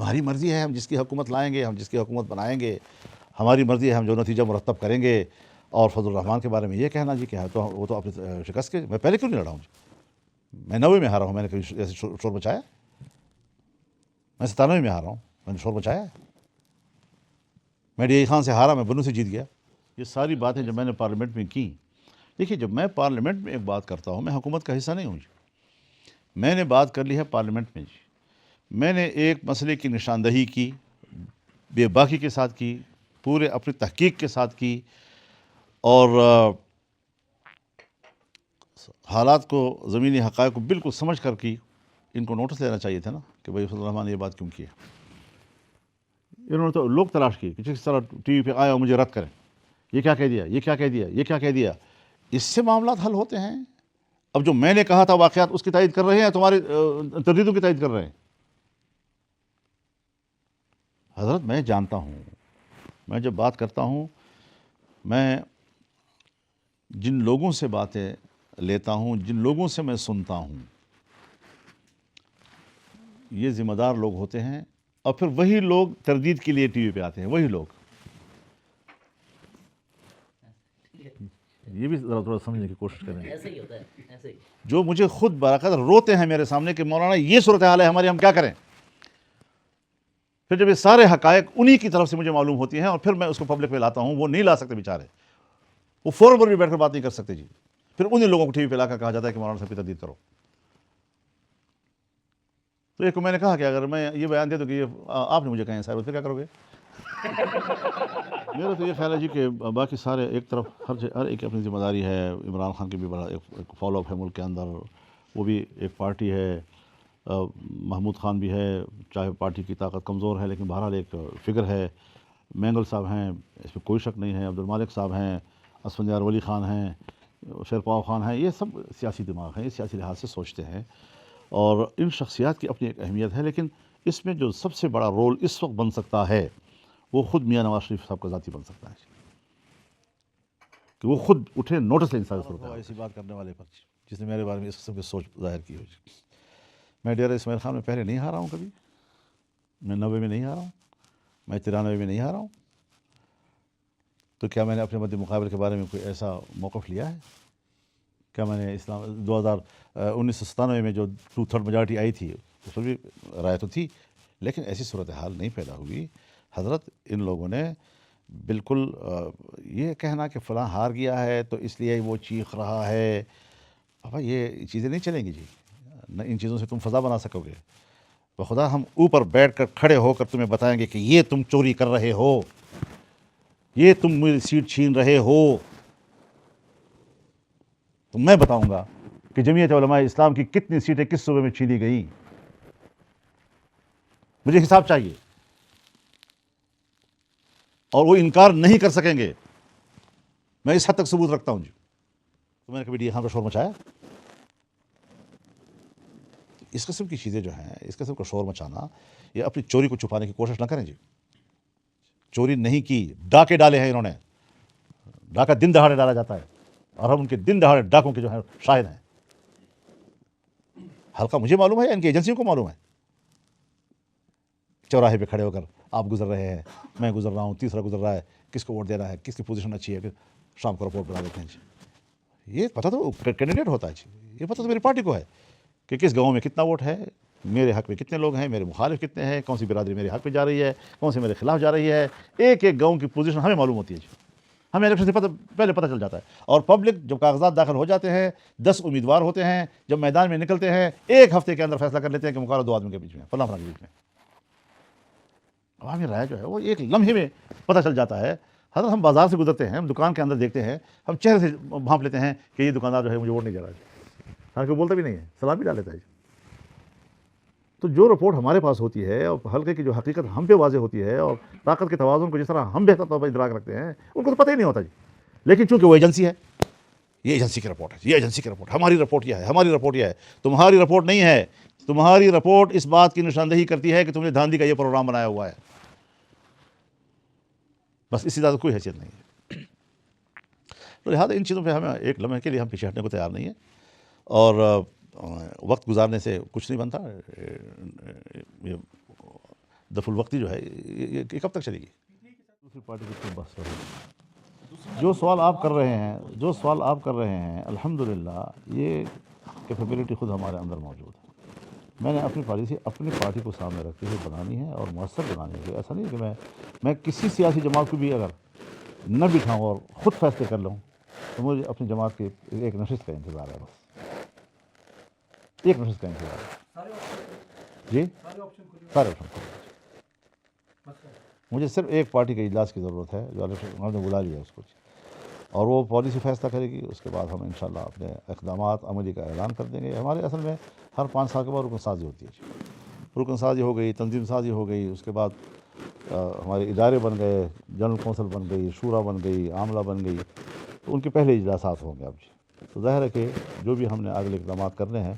ہماری مرضی ہے، ہم جس کی حکومت لائیں گے، ہم جس کی حکومت بنائیں گے، ہماری مرضی ہے، ہم جو نتیجہ مرتب کریں گے۔ اور فضل الرحمان کے بارے میں یہ کہنا جی کہ تو، وہ تو اپنے شکست کے، میں پہلے کیوں نہیں لڑا ہوں جی؟ میں نوے میں ہارا ہوں، میں نے کبھی ایسے شور شور مچایا؟ میں ستانوے میں ہارا ہوں، میں نے شور مچایا؟ میں ڈی اے خان سے ہارا، میں بنو سے جیت گیا۔ یہ ساری باتیں جب میں نے پارلیمنٹ میں کی دیکھیے جب میں پارلیمنٹ میں ایک بات کرتا ہوں، میں حکومت کا حصہ نہیں ہوں جی۔ میں نے بات کر لی ہے پارلیمنٹ میں جی۔ میں نے ایک مسئلے کی نشاندہی کی، بے باکی کے ساتھ کی، پورے اپنی تحقیق کے ساتھ کی اور حالات کو، زمینی حقائق کو بالکل سمجھ کر کی۔ ان کو نوٹس لینا چاہیے تھا نا کہ بھائی فضل الرحمان نے یہ بات کیوں کی ہے؟ انہوں نے تو لوگ تلاش کیے کہ جس طرح ٹی وی پہ آیا اور مجھے رد کریں۔ یہ کیا کہہ دیا؟ یہ کیا کہہ دیا؟ یہ کیا کہہ دیا؟ اس سے معاملات حل ہوتے ہیں۔ اب جو میں نے کہا تھا واقعات، اس کی تائید کر رہے ہیں تمہاری تردیدوں کی تائید کر رہے ہیں؟ حضرت میں جانتا ہوں۔ میں جب بات کرتا ہوں میں جن لوگوں سے باتیں لیتا ہوں جن لوگوں سے میں سنتا ہوں یہ ذمہ دار لوگ ہوتے ہیں۔ اور پھر وہی لوگ تردید کے لیے ٹی وی پہ آتے ہیں وہی لوگ۔ یہ بھی ذرا تھوڑا سمجھنے کی کوشش کریں۔ جو مجھے خود باقاعدہ روتے ہیں میرے سامنے کہ مولانا یہ صورتحال ہے ہماری ہم کیا کریں؟ پھر جب یہ سارے حقائق انہی کی طرف سے مجھے معلوم ہوتی ہیں اور پھر میں اس کو پبلک پہ لاتا ہوں، وہ نہیں لا سکتے بیچارے۔ وہ فوراً پر بھی بیٹھ کر بات نہیں کر سکتے جی۔ پھر انہیں لوگوں کو ٹی وی پہ لا کر کہا جاتا ہے کہ مولانا صاحب کی تردید کرو۔ تو ایک کو میں نے کہا کہ اگر میں یہ بیان دے دوں کہ یہ، آپ نے مجھے کہیں سر پھر کیا کرو گے؟ میرا تو یہ خیال ہے جی کہ باقی سارے ایک طرف ہر ہر ایک اپنی ذمہ داری ہے۔ عمران خان کی بھی بڑا ایک فالو اپ ہے ملک کے اندر۔ وہ بھی ایک پارٹی ہے۔ محمود خان بھی ہے چاہے پارٹی کی طاقت کمزور ہے لیکن بہرحال ایک فگر ہے۔ مینگل صاحب ہیں اس میں کوئی شک نہیں ہے۔ عبد المالک صاحب ہیں اسفندیار ولی خان ہیں شیرپاؤ خان ہیں۔ یہ سب سیاسی دماغ ہیں یہ سیاسی لحاظ سے سوچتے ہیں۔ اور ان شخصیات کی اپنی ایک اہمیت ہے لیکن اس میں جو سب سے بڑا رول اس وقت بن سکتا ہے وہ خود میاں نواز شریف صاحب کا ذاتی بن سکتا ہے۔ کہ وہ خود اٹھے نوٹس لیں صورت ایسی بات کرنے والے پر جس نے میرے بارے میں اس قسم کی سوچ ظاہر کی ہو میں ڈیرہ اسماعیل خان میں پہلے نہیں ہارا ہوں کبھی۔ میں نوے میں نہیں ہارا ہوں۔ میں ترانوے میں نہیں ہارا ہوں۔ تو کیا میں نے اپنے مد مقابل کے بارے میں کوئی ایسا موقف لیا ہے؟ کیا میں نے اسلام، دو ہزار انیس سو ستانوے میں جو ٹو تھرڈ میجارٹی آئی تھی، اس پر بھی رائے تو تھی، لیکن ایسی صورتحال نہیں پیدا ہوئی۔ حضرت، ان لوگوں نے بالکل یہ کہنا کہ فلاں ہار گیا ہے تو اس لیے وہ چیخ رہا ہے۔ ابا، یہ چیزیں نہیں چلیں گی جی۔ نہ ان چیزوں سے تم فضا بنا سکو گے۔ بخدا، ہم اوپر بیٹھ کر کھڑے ہو کر تمہیں بتائیں گے کہ یہ تم چوری کر رہے ہو۔ یہ تم میری سیٹ چھین رہے ہو۔ تو میں بتاؤں گا کہ جمعیت علماء اسلام کی کتنی سیٹیں کس صوبے میں چھینی گئیں۔ مجھے حساب چاہیے۔ اور وہ انکار نہیں کر سکیں گے۔ میں اس حد تک ثبوت رکھتا ہوں جی۔ تو میں نے کبھی ڈی ہاں خان شور مچایا؟ اس قسم کی چیزیں جو ہیں، اس قسم کا شور مچانا، یہ اپنی چوری کو چھپانے کی کوشش نہ کریں جی۔ چوری نہیں کی، ڈاکے ڈالے ہیں انہوں نے۔ ڈاکہ دن دہاڑے ڈالا جاتا ہے اور ہم ان کے دن دہاڑے ڈاکوں کے جو ہیں شاہد ہیں۔ ہلکا مجھے معلوم ہے یا ان کی ایجنسیوں کو معلوم ہے؟ چوراہے پہ کھڑے ہو کر آپ گزر رہے ہیں، میں گزر رہا ہوں، تیسرا گزر رہا ہے، کس کو ووٹ دینا ہے، کس کی پوزیشن اچھی ہے، پھر شام کو رپورٹ بنا دیتے ہیں جی۔ یہ پتہ تو کینڈیڈیٹ ہوتا ہے جی یہ پتہ تو میری پارٹی کو ہے۔ کہ کس گاؤں میں کتنا ووٹ ہے؟ میرے حق میں کتنے لوگ ہیں؟ میرے مخالف کتنے ہیں؟ کون سی برادری میرے حق پہ جا رہی ہے؟ کون سی میرے خلاف جا رہی ہے؟ ایک ایک گاؤں کی پوزیشن ہمیں معلوم ہوتی ہے جی۔ ہمیں الیکشن سے پتہ پہلے پتہ چل جاتا ہے۔ اور پبلک جب کاغذات داخل ہو جاتے ہیں، دس امیدوار ہوتے ہیں، جب میدان میں نکلتے ہیں، ایک ہفتے کے اندر فیصلہ کر لیتے ہیں کہ مقابلہ دو آدمی کے بیچ میں فلاں فلاں کے بیچ میں۔ عوامی رائے جو ہے، وہ ایک لمحے میں پتہ چل جاتا ہے۔ حضرت ہم بازار سے گزرتے ہیں، ہم دکان کے اندر دیکھتے ہیں، ہم چہرے سے بھانپ لیتے ہیں کہ یہ دکاندار جو ہے مجھے ووٹ نہیں دے رہا ہے۔ حالانکہ بولتا بھی نہیں ہے، سلام بھی ڈال لیتا ہے۔ تو جو رپورٹ ہمارے پاس ہوتی ہے اور حلقے کی جو حقیقت ہم پہ واضح ہوتی ہے اور طاقت کے توازن کو جس طرح ہم بہتر طور پر ادراک رکھتے ہیں، ان کو تو پتہ ہی نہیں ہوتا جی۔ لیکن چونکہ وہ ایجنسی ہے، یہ ایجنسی کی رپورٹ ہے جی، یہ ایجنسی کی رپورٹ ہماری رپورٹ یہ ہے، ہماری رپورٹ یہ ہے۔ تمہاری رپورٹ نہیں ہے، تمہاری رپورٹ اس بات کی نشاندہی کرتی ہے کہ تم نے دھاندھی کا یہ پروگرام بنایا ہوا ہے۔ بس اسی زیادہ کوئی حیثیت نہیں ہے۔ تو لہٰذا ان چیزوں پہ ہمیں ایک لمحے کے لیے ہم پیچھے ہٹنے کو تیار نہیں ہیں۔ اور وقت گزارنے سے کچھ نہیں بنتا یہ دف الوقتی جو ہے، یہ کب تک چلے گی؟ دوسری پارٹی کی بحث جو سوال آپ کر رہے ہیں، جو سوال آپ کر رہے ہیں، الحمدللہ، یہ کیپیبلٹی خود ہمارے اندر موجود ہے۔ میں نے اپنی پالیسی، اپنی پارٹی کو سامنے رکھتے ہوئے بنانی ہے اور مؤثر بنانی ہے۔ ایسا نہیں ہے کہ میں میں کسی سیاسی جماعت کو بھی اگر نہ بٹھاؤں اور خود فیصلے کر لوں، تو مجھے اپنی جماعت کے ایک نشست کا انتظار ہے بس۔ ایک نشست کا انتظار جی سارے آپشن مجھے صرف ایک پارٹی کے اجلاس کی ضرورت ہے جو انہوں نے بلا لیا اس کو اور وہ پالیسی فیصلہ کرے گی اس کے بعد ہم انشاءاللہ اپنے اقدامات عملی کا اعلان کر دیں گے ہمارے اصل میں ہر پانچ سال کے بعد رکن سازی ہوتی ہے رکن سازی ہو گئی تنظیم سازی ہو گئی اس کے بعد ہمارے ادارے بن گئے جنرل کونسل بن گئی شورا بن گئی عاملہ بن گئی تو ان کے پہلے اجلاسات ہوں گے اب جی تو ظاہر ہے کہ جو بھی ہم نے اگلے اقدامات کرنے ہیں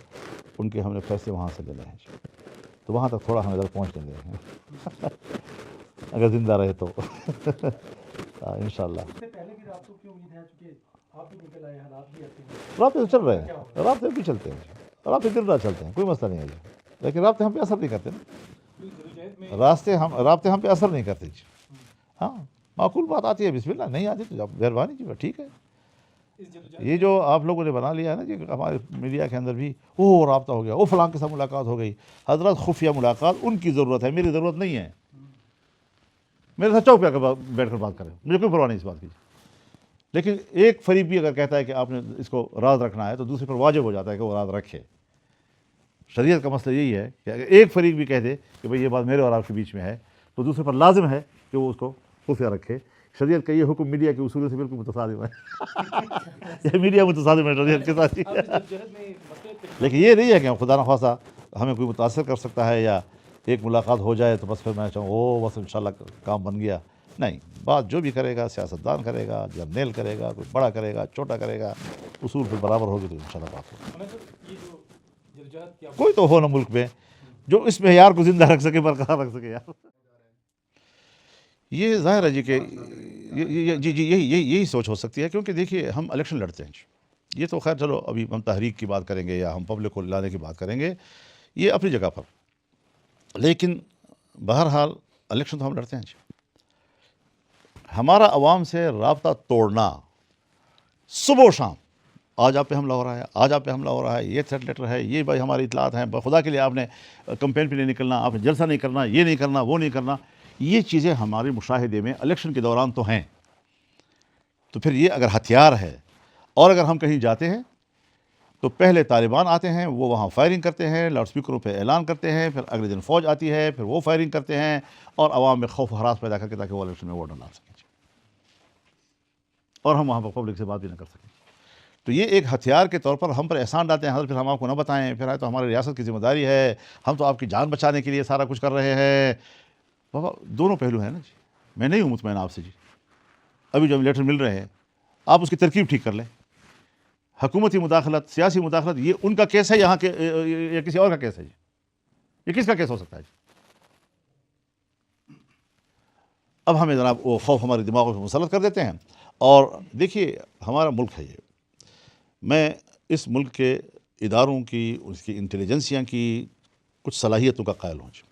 ان کے ہم نے فیصلے وہاں سے لینے ہیں۔ تو وہاں تک تھوڑا ہمیں ادھر پہنچنے دیں ہیں اگر زندہ رہے تو۔ ان شاء اللہ رابطے تو چل رہے ہیں۔ رابطے بھی چلتے ہیں۔ رابطے دن رات چلتے ہیں کوئی مسئلہ نہیں ہے جی۔ لیکن رابطے ہم پہ اثر نہیں کرتے نا۔ راستے ہم رابطے ہم پہ اثر نہیں کرتے جی۔ ہاں معقول بات آتی ہے بسم اللہ نہیں آتی تو جب مہربانی جی ٹھیک ہے۔ یہ جو آپ لوگوں نے بنا لیا ہے نا جی ہمارے میڈیا کے اندر بھی وہ رابطہ ہو گیا، وہ فلاں کے ساتھ ملاقات ہو گئی۔ حضرت خفیہ ملاقات ان کی ضرورت ہے، میری ضرورت نہیں ہے۔ میرے ساتھ چوک پہ آ کر بیٹھ کر بات کریں، مجھے کوئی پرواہ نہیں اس بات کی۔ لیکن ایک فریق بھی اگر کہتا ہے کہ آپ نے اس کو راز رکھنا ہے تو دوسرے پر واجب ہو جاتا ہے کہ وہ راز رکھے۔ شریعت کا مسئلہ یہی ہے کہ اگر ایک فریق بھی کہہ دے کہ بھئی یہ بات میرے اور آپ کے بیچ میں ہے تو دوسرے پر لازم ہے کہ وہ اس کو خفیہ رکھے۔ شریعت کا یہ حکم میڈیا کے اصول سے بالکل متصادم ہے۔ یہ میڈیا متصادم ہے شریعت کے ساتھ۔ لیکن یہ نہیں ہے کہ خدا نخواستہ ہمیں کوئی متاثر کر سکتا ہے یا ایک ملاقات ہو جائے تو بس پھر میں چاہوں او بس انشاءاللہ کام بن گیا۔ نہیں بات جو بھی کرے گا سیاستدان کرے گا جرنیل کرے گا کوئی بڑا کرے گا چھوٹا کرے گا اصول پہ برابر ہوگی تو انشاءاللہ بات ہوگی۔ کوئی تو ہو نا ملک میں جو اس معیار کو زندہ رکھ سکے برقرار رکھ سکے یار۔ یہ ظاہر ہے جی کہ یہ- یہ- جی جی یہی یہی یہی سوچ ہو سکتی ہے کیونکہ دیکھیے ہم الیکشن لڑتے ہیں جی۔ یہ تو خیر چلو ابھی ہم تحریک کی بات کریں گے یا ہم پبلک کو لانے کی بات کریں گے یہ اپنی جگہ پر۔ لیکن بہرحال الیکشن تو ہم لڑتے ہیں جی۔ ہمارا عوام سے رابطہ توڑنا صبح و شام آج آپ پہ حملہ ہو رہا ہے آج آپ پہ حملہ ہو رہا ہے یہ تھریٹ لیٹر ہے یہ بھائی ہماری اطلاعات ہیں خدا کے لیے آپ نے کمپین پہ نہیں نکلنا آپ نے جلسہ نہیں کرنا یہ نہیں کرنا وہ نہیں کرنا۔ یہ چیزیں ہمارے مشاہدے میں الیکشن کے دوران تو ہیں۔ تو پھر یہ اگر ہتھیار ہے اور اگر ہم کہیں جاتے ہیں، تو پہلے طالبان آتے ہیں، وہ وہاں فائرنگ کرتے ہیں، لاؤڈ اسپیکروں پہ اعلان کرتے ہیں، پھر اگلے دن فوج آتی ہے، پھر وہ فائرنگ کرتے ہیں اور عوام میں خوف و ہراس پیدا کر کے تاکہ وہ الیکشن میں ووٹ نہ ڈال سکیں۔ اور ہم وہاں پر پبلک سے بات بھی نہ کر سکیں۔ تو یہ ایک ہتھیار کے طور پر ہم پر احسان ڈالتے ہیں، حضرت پھر ہم آپ کو نہ بتائیں، پھر آئے تو ہماری ریاست کی ذمہ داری ہے، ہم تو آپ کی جان بچانے کے لیے سارا کچھ کر رہے ہیں۔ بابا، دونوں پہلو ہیں نا جی۔ میں نہیں ہوں مطمئن آپ سے جی۔ ابھی جو لیٹر مل رہے ہیں، آپ اس کی ترکیب ٹھیک کر لیں۔ حکومتی مداخلت، سیاسی مداخلت، یہ ان کا کیس ہے، یہاں کے، یا کسی اور کا کیس ہے جی۔ یہ کس کا کیس ہو سکتا ہے جی؟ اب ہمیں جناب وہ خوف ہمارے دماغوں میں مسلط کر دیتے ہیں۔ اور دیکھیے، ہمارا ملک ہے یہ۔ میں اس ملک کے اداروں کی، اس کی انٹیلیجنسیاں کی کچھ صلاحیتوں کا قائل ہوں جی۔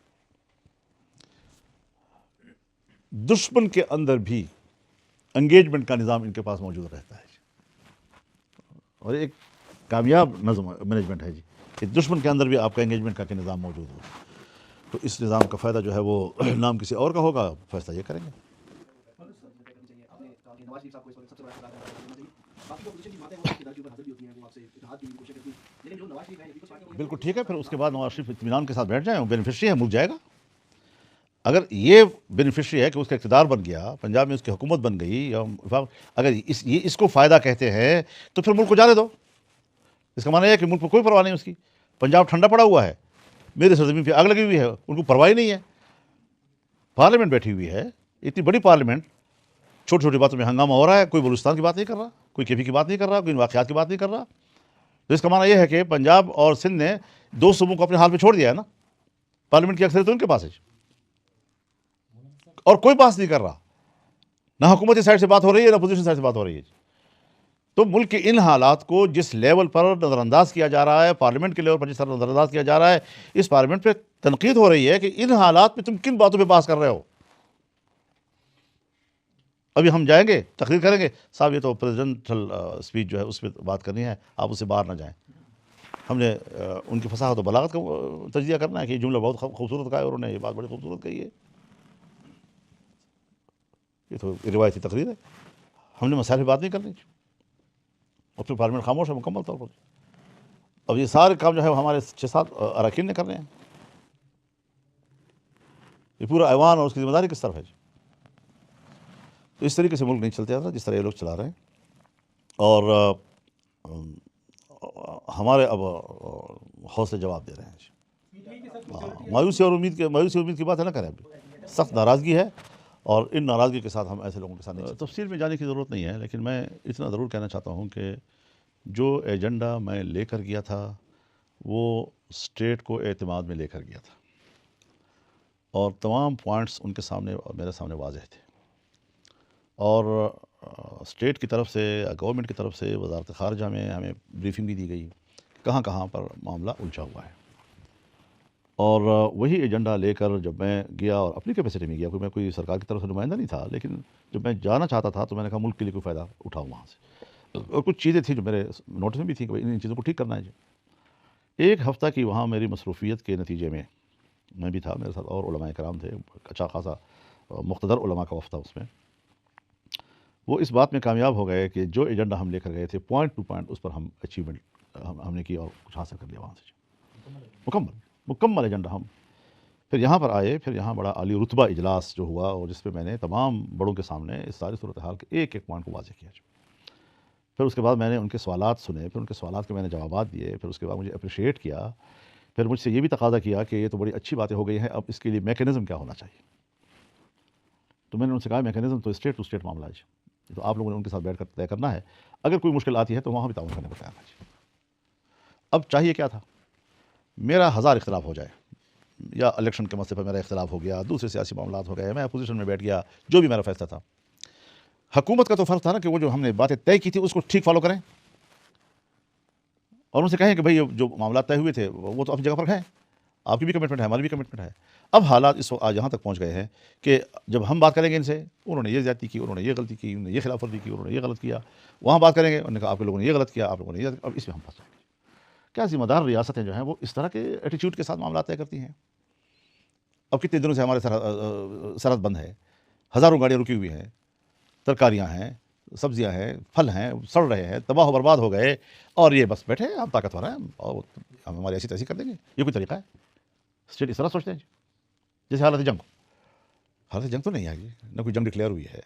دشمن کے اندر بھی انگیجمنٹ کا نظام ان کے پاس موجود رہتا ہے جی۔ اور ایک کامیاب نظم مینجمنٹ ہے جی۔ کہ دشمن کے اندر بھی آپ کا انگیجمنٹ کا کہ نظام موجود ہو۔ تو اس نظام کا فائدہ جو ہے وہ نام کسی اور کا ہوگا، فیصلہ یہ کریں گے۔ بالکل ٹھیک ہے، پھر اس کے بعد نواز شریف اطمینان کے ساتھ بیٹھ جائیں بینیفیشری ہے، ملک جائے گا۔ اگر یہ بینیفیشری ہے کہ اس کا اقتدار بن گیا، پنجاب میں اس کی حکومت بن گئی، یا اگر اس، یہ اس کو فائدہ کہتے ہیں تو پھر ملک کو جانے دو۔ اس کا معنی یہ ہے کہ ملک کو کوئی پرواہ نہیں اس کی۔ پنجاب ٹھنڈا پڑا ہوا ہے۔ میرے سرزمین پہ آگ لگی ہوئی ہے، ان کو پرواہ ہی نہیں ہے۔ پارلیمنٹ بیٹھی ہوئی ہے، اتنی بڑی پارلیمنٹ، چھوٹی چھوٹی باتوں میں ہنگامہ ہو رہا ہے، کوئی بلوچستان کی بات نہیں کر رہا، کوئی کیفی کی بات نہیں کر رہا، کوئی واقعات کی بات نہیں کر رہا۔ تو اس کا معنی یہ ہے کہ پنجاب اور سندھ نے دو صوبوں کو اپنے حال پہ چھوڑ دیا ہے نا۔ پارلیمنٹ کی اکثریت تو ان کے پاس ہے۔ اور کوئی بات نہیں کر رہا۔ نہ حکومتی سائڈ سے بات ہو رہی ہے، نہ اپوزیشن سائڈ سے بات ہو رہی ہے۔ تو ملک کے ان حالات کو جس لیول پر نظر انداز کیا جا رہا ہے، پارلیمنٹ کے لیول پر جس طرح نظر انداز کیا جا رہا ہے، اس پارلیمنٹ پہ تنقید ہو رہی ہے کہ ان حالات میں تم کن باتوں پہ بحث کر رہے ہو۔ ابھی ہم جائیں گے، تقریر کریں گے۔ صاحب، یہ تو پریزیڈنٹل اسپیچ جو ہے، اس پہ بات کرنی ہے۔ آپ اس سے باہر نہ جائیں۔ ہم نے ان کی فصاحت و بلاغت کا تجزیہ کرنا ہے کہ یہ جملہ بہت خوبصورت کہا ہے اور انہوں نے یہ بات بڑی خوبصورت کہی ہے۔ یہ تو روایتی تقریر ہے۔ ہم نے مسائل پہ بات نہیں کرنی اور پھر پارلیمنٹ خاموش ہے مکمل طور پر۔ اب یہ سارے کام جو ہے ہمارے چھ سات اراکین نے کرنے ہیں۔ یہ پورا ایوان اور اس کی ذمہ داری کس طرف ہے جی؟ تو اس طریقے سے ملک نہیں چلتے جاتا جس طرح یہ لوگ چلا رہے ہیں۔ اور ہمارے اب حوصلے جواب دے رہے ہیں جی۔ ہاں، مایوسی اور امید کے مایوسی اور امید کی بات ہے نہ کریں ابھی۔ سخت ناراضگی ہے۔ اور ان ناراضگی کے ساتھ ہم ایسے لوگوں کے ساتھ نہیں تفصیل میں جانے کی ضرورت نہیں ہے، لیکن میں اتنا ضرور کہنا چاہتا ہوں کہ جو ایجنڈا میں لے کر گیا تھا، وہ اسٹیٹ کو اعتماد میں لے کر گیا تھا۔ اور تمام پوائنٹس ان کے سامنے اور میرے سامنے واضح تھے۔ اور اسٹیٹ کی طرف سے، گورنمنٹ کی طرف سے، وزارت خارجہ میں ہمیں بریفنگ بھی دی گئی کہاں کہاں پر معاملہ الجھا ہوا ہے۔ اور وہی ایجنڈا لے کر جب میں گیا اور اپنی کیپیسٹی میں گیا، کوئی میں کوئی سرکار کی طرف سے نمائندہ نہیں تھا، لیکن جب میں جانا چاہتا تھا تو میں نے کہا ملک کے لیے کوئی فائدہ اٹھاؤں وہاں سے۔ اور کچھ چیزیں تھیں جو میرے نوٹس میں بھی تھیں کہ بھائی ان چیزوں کو ٹھیک کرنا ہے جی۔ ایک ہفتہ کی وہاں میری مصروفیت کے نتیجے میں میں بھی تھا، میرے ساتھ اور علماء کرام تھے اچھا خاصا مقتدر علماء کا وفد تھا اس میں۔ وہ اس بات میں کامیاب ہو گئے کہ جو ایجنڈا ہم لے کر گئے تھے پوائنٹ ٹو پوائنٹ اس پر ہم اچیومنٹ ہم ہم نے کی اور کچھ حاصل کر لیا وہاں سے جی۔ مکمل۔ مکمل ایجنڈا ہم۔ پھر یہاں پر آئے، پھر یہاں بڑا عالی رتبہ اجلاس جو ہوا اور جس پہ میں نے تمام بڑوں کے سامنے اس ساری صورتحال کے ایک ایک پوائنٹ کو واضح کیا۔ جی پھر اس کے بعد میں نے ان کے سوالات سنے، پھر ان کے سوالات کے میں نے جوابات دیے، پھر اس کے بعد مجھے اپریشیٹ کیا، پھر مجھ سے یہ بھی تقاضا کیا کہ یہ تو بڑی اچھی باتیں ہو گئی ہیں، اب اس کے لیے میکینزم کیا ہونا چاہیے؟ تو میں نے ان سے کہا میکینزم تو اسٹیٹ ٹو اسٹیٹ معاملہ ہے جی تو آپ لوگوں نے ان کے ساتھ بیٹھ کر طے کرنا ہے۔ اگر کوئی مشکل آتی ہے تو وہاں بھی تعاون کرنے کو تیار ہے جی۔ اب چاہیے کیا تھا؟ میرا ہزار اختلاف ہو جائے۔ یا الیکشن کے مسئلے پر میرا اختلاف ہو گیا، دوسرے سیاسی معاملات ہو گئے، میں اپوزیشن میں بیٹھ گیا، جو بھی میرا فیصلہ تھا۔ حکومت کا تو فرض تھا نا کہ وہ جو ہم نے باتیں طے کی تھی، اس کو ٹھیک فالو کریں۔ اور ان سے کہیں کہ بھائی جو معاملات طے ہوئے تھے، وہ تو اپنی جگہ پر ہیں آپ کی بھی کمٹمنٹ ہے، ہماری بھی کمٹمنٹ ہے۔ اب حالات اس وقت آج یہاں تک پہنچ گئے ہیں کہ جب ہم بات کریں گے ان سے، انہوں نے یہ زیادتی کی، انہوں نے یہ غلطی کی، انہوں نے یہ خلاف ورزی کی، انہوں نے یہ غلط کیا۔ وہاں بات کریں گے، انہوں نے کہا، آپ کے لوگوں نے یہ غلط کیا، آپ لوگوں نے یہ اب اس میں ہم پھنس جائیں گے کیا ذمہ دار ریاستیں جو ہیں وہ اس طرح کے ایٹیچیوڈ کے ساتھ معاملات طے کرتی ہیں؟ اب کتنے دنوں سے ہمارے سرحد سرحد بند ہے، ہزاروں گاڑیاں رکی ہوئی ہیں، ترکاریاں ہیں، سبزیاں ہیں، پھل ہیں، سڑ رہے ہیں، تباہ و برباد ہو گئے، اور یہ بس بیٹھے ہم طاقتور ہیں، اور ہم ہماری ایسی تیسی کر دیں گے۔ یہ کوئی طریقہ ہے؟ اسٹیٹ اس طرح سوچتے ہیں جی؟ جیسے حالت جنگ۔ حالت جنگ تو نہیں آئی نہ کوئی جنگ ڈکلیئر ہوئی ہے۔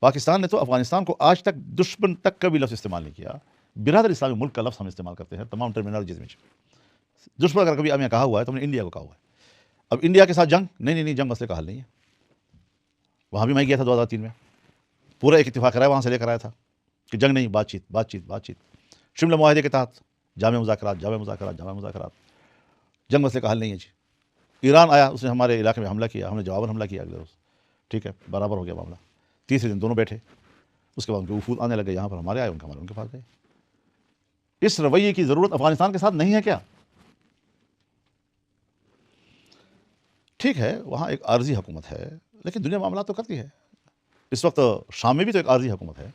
پاکستان نے تو افغانستان کو آج تک دشمن تک کا بھی لفظ استعمال نہیں کیا۔ برادر اسلامی ملک کا لفظ ہم استعمال کرتے ہیں تمام ٹرمینالوجیز میں جی۔ دشمن اگر کبھی ہمیں کہا ہوا ہے تو ہم نے انڈیا کو کہا ہوا ہے۔ اب انڈیا کے ساتھ جنگ؟ نہیں نہیں نہیں، جنگ مسئلے کا حل نہیں ہے۔ وہاں بھی میں گیا تھا دو ہزار تین میں۔ پورا ایک اتفاق رائے وہاں سے لے کر آیا تھا کہ جنگ نہیں، بات چیت بات چیت بات چیت۔ شملہ معاہدے کے تحت جامع مذاکرات جامع مذاکرات جامع مذاکرات۔ جنگ مسئلے کا حل نہیں ہے جی۔ ایران آیا، اس نے ہمارے علاقے میں حملہ کیا، ہم نے جواباً حملہ کیا اگلے روز۔ ٹھیک ہے، برابر ہو گیا معاملہ۔ تیسرے دن دونوں بیٹھے۔ اس کے بعد ان کے وفود آنے لگے، یہاں پر ہمارے آئے، ان کے ہمارے، ان کے پاس گئے۔ اس رویے کی ضرورت افغانستان کے ساتھ نہیں ہے کیا؟ ٹھیک ہے، وہاں ایک عارضی حکومت ہے، لیکن دنیا معاملات تو کرتی ہے۔ اس وقت شام میں بھی تو ایک عارضی حکومت ہے۔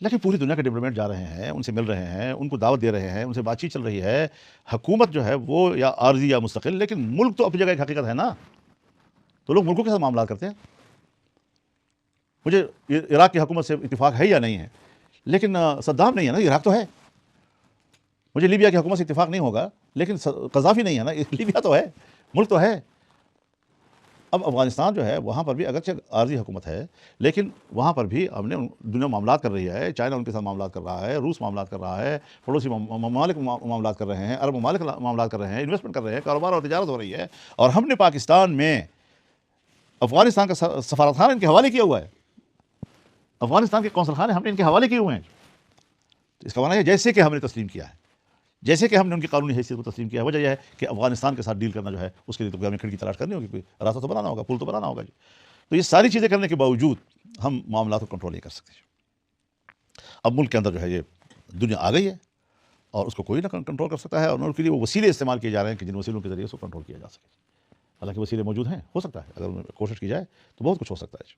لیکن پوری دنیا کے ڈپلومیٹ جا رہے ہیں، ان سے مل رہے ہیں، ان کو دعوت دے رہے ہیں، ان سے بات چیت چل رہی ہے۔ حکومت جو ہے وہ یا عارضی یا مستقل، لیکن ملک تو اپنی جگہ ایک حقیقت ہے نا۔ تو لوگ ملکوں کے ساتھ معاملات کرتے ہیں۔ مجھے عراق کی حکومت سے اتفاق ہے یا نہیں ہے؟ لیکن صدام نہیں ہے نا، عراق تو ہے۔ مجھے لیبیا کی حکومت سے اتفاق نہیں ہوگا، لیکن قذافی نہیں ہے نا، لیبیا تو ہے، ملک تو ہے۔ اب افغانستان جو ہے، وہاں پر بھی اگرچہ عارضی حکومت ہے، لیکن وہاں پر بھی ہم نے دنیا معاملات کر رہی ہے، چائنا ان کے ساتھ معاملات کر رہا ہے، روس معاملات کر رہا ہے، پڑوسی ممالک معاملات کر رہے ہیں، عرب ممالک معاملات کر رہے ہیں انویسٹمنٹ کر رہے ہیں، کاروبار اور تجارت ہو رہی ہے۔ اور ہم نے پاکستان میں افغانستان کا سفارت خانہ ان کے حوالے کیا ہوا ہے۔ افغانستان کے قونصل خانے ہم نے ان کے حوالے کیے ہوئے ہیں۔ اس کا معنی ہے جیسے کہ ہم نے تسلیم کیا ہے۔ جیسے کہ ہم نے ان کی قانونی حیثیت کو تسلیم کیا وجہ یہ ہے کہ افغانستان کے ساتھ ڈیل کرنا جو ہے، اس کے لیے تو ہمیں کھڑکی تلاش کرنی ہوگی، کوئی راستہ تو بنانا ہوگا، پل تو بنانا ہوگا جی۔ تو یہ ساری چیزیں کرنے کے باوجود ہم معاملات کو کنٹرول نہیں کر سکتے جی۔ اب ملک کے اندر جو ہے یہ دنیا آ گئی ہے اور اس کو کوئی نہ کنٹرول کر سکتا ہے اور ان کے لیے وہ وسیلے استعمال کیے جا رہے ہیں کہ جن وسیلوں کے ذریعے اس کو کنٹرول کیا جا سکے۔ حالانکہ وسیلے موجود ہیں، ہو سکتا ہے، اگر ان کوشش کی جائے تو بہت کچھ ہو سکتا ہے جی۔